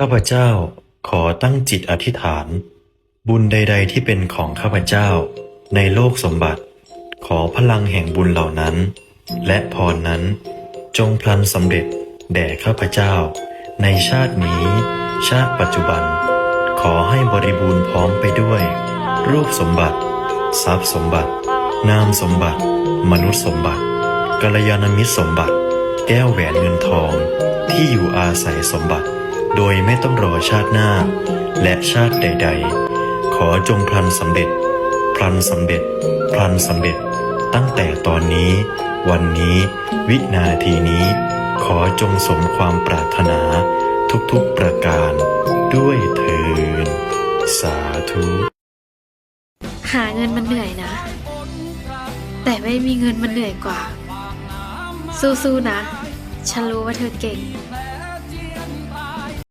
ข้าพเจ้าขอตั้งจิตอธิษฐาน บุญใด ๆ ที่เป็นของข้าพเจ้า ในโลกสมบัติ ขอพลังแห่งบุญเหล่านั้น และพรนั้น จงพลันสำเร็จแด่ข้าพเจ้า ในชาตินี้ ชาติปัจจุบัน ขอให้บริบูรณ์พร้อมไปด้วย รูปสมบัติ ทรัพย์สมบัติ นามสมบัติ มนุษย์สมบัติกัลยาณมิตรสมบัติ แก้วแหวนเงินทอง ที่อยู่อาศัยสมบัติ โดยไม่ต้องรอชาติหน้า และชาติใด ๆ ขอจงพลันสำเร็จ พลันสำเร็จ พลันสำเร็จ ตั้งแต่ตอนนี้ วันนี้ วินาทีนี้ ขอจงสมความปรารถนาทุกๆประการ ด้วยเทินสาธุ หาเงินมันเหนื่อยนะ แต่ไม่มีเงินมันเหนื่อยกว่า สู้ๆนะ ฉันรู้ว่าเธอเก่ง